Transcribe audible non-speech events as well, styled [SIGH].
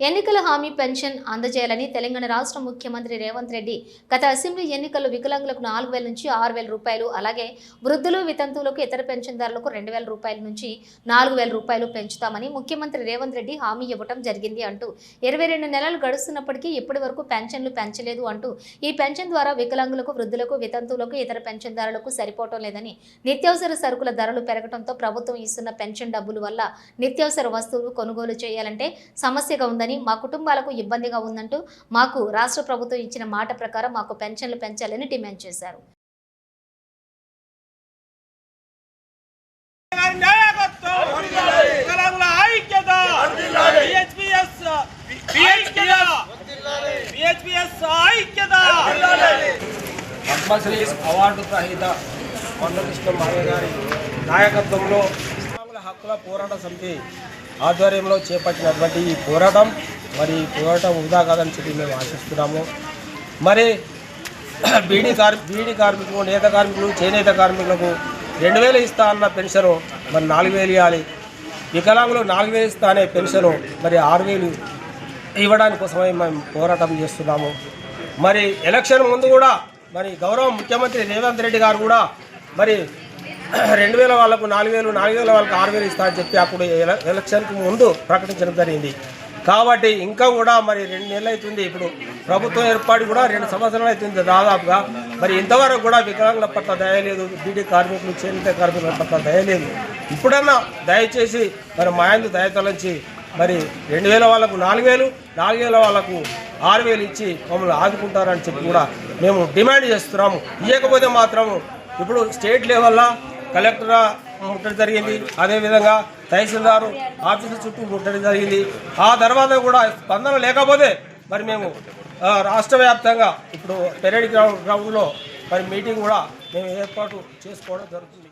ఎన్నికల హామీ పెన్షన్ అందజేయాలని తెలంగాణ రాష్ట్ర ముఖ్యమంత్రి రేవంత్ రెడ్డి గత అసెంబ్లీ ఎన్నికల్లో వికలాంగులకు నాలుగు వేల నుంచి ఆరు వేల రూపాయలు అలాగే వృద్ధులు వితంతువులకు ఇతర పెన్షన్దారులకు రెండు వేల రూపాయల నుంచి నాలుగు వేల రూపాయలు పెంచుతామని ముఖ్యమంత్రి రేవంత్ రెడ్డి హామీ ఇవ్వటం జరిగింది అంటూ ఇరవై రెండు నెలలు గడుస్తున్నప్పటికీ ఇప్పటి వరకు పెన్షన్లు పెంచలేదు అంటూ ఈ పెన్షన్ ద్వారా వికలాంగులకు వృద్ధులకు వితంతువులకు ఇతర పెన్షన్దారులకు సరిపోవటం లేదని నిత్యావసర సరుకుల ధరలు పెరగడంతో ప్రభుత్వం ఇస్తున్న పెన్షన్ డబ్బుల వల్ల నిత్యావసర వస్తువులు కొనుగోలు చేయాలంటే సమస్యగా ఉందని మా కుటుంబాలకు ఇబ్బందిగా ఉందంటూ మాకు రాష్ట్ర ప్రభుత్వం ఇచ్చిన మాట ప్రకారం మాకు పెన్షన్లు పెంచాలని డిమాండ్ చేశారు. పద్మశ్రీ అవార్డు గ్రహీత కొండకృష్ణ మాయ గారి నాయకత్వంలో హక్కుల పోరాట సమితి ఆధ్వర్యంలో చేపట్టినటువంటి ఈ పోరాటం. మరి పోరాటం వృధా కాదని చెప్పి మేము ఆశిస్తున్నాము. మరి [CLEARS THROAT] బీడీ కార్మి బీడీ కార్మికులు నేత కార్మికులు చేనేత కార్మికులకు రెండు వేలు ఇస్తా అన్న పెన్షను మరి నాలుగు వేలు ఇవ్వాలి. వికలాంగులు నాలుగు వేలు ఇస్తా అనే పెన్షను మరి ఆరు వేలు ఇవ్వడానికోసమే మేము పోరాటం చేస్తున్నాము. మరి ఎలక్షన్ ముందు కూడా మరి గౌరవ ముఖ్యమంత్రి రేవంత్ రెడ్డి గారు కూడా మరి రెండు వేల వాళ్ళకు నాలుగు వేలు నాలుగు వేల వాళ్ళకు ఆరు వేలు ఇస్తా అని చెప్పి అప్పుడు ఎలక్షన్కి ముందు ప్రకటించడం జరిగింది. కాబట్టి ఇంకా కూడా మరి రెండు నెలలు అవుతుంది ఇప్పుడు ప్రభుత్వం ఏర్పాటు కూడా రెండు సంవత్సరాలు అవుతుంది దాదాపుగా. మరి ఇంతవరకు కూడా వికలాంగుల పట్ల దయ లేదు. బీడీ కార్మికులు చేనేత కార్మికుల పట్ల దయ లేదు. ఇప్పుడన్నా దయచేసి మరి మా యందు దయ మరి రెండు వేల వాళ్ళకు నాలుగు వేలు నాలుగు వేల వాళ్ళకు ఆరు వేలు ఇచ్చి మమ్మల్ని ఆదుకుంటారని చెప్పి కూడా మేము డిమాండ్ చేస్తున్నాము. ఇవ్వకపోతే మాత్రము ఇప్పుడు స్టేట్ లెవెల్లో కలెక్టర్ ముట్టడి జరిగింది. అదేవిధంగా తహసీల్దారు ఆఫీసు చుట్టూ ముట్టడి జరిగింది. ఆ తర్వాత కూడా స్పందన లేకపోతే మరి మేము రాష్ట్ర వ్యాప్తంగా ఇప్పుడు పెరేడ్ గ్రౌండ్ గ్రౌండ్లో మరి మీటింగ్ కూడా మేము ఏర్పాటు చేసుకోవడం జరుగుతుంది.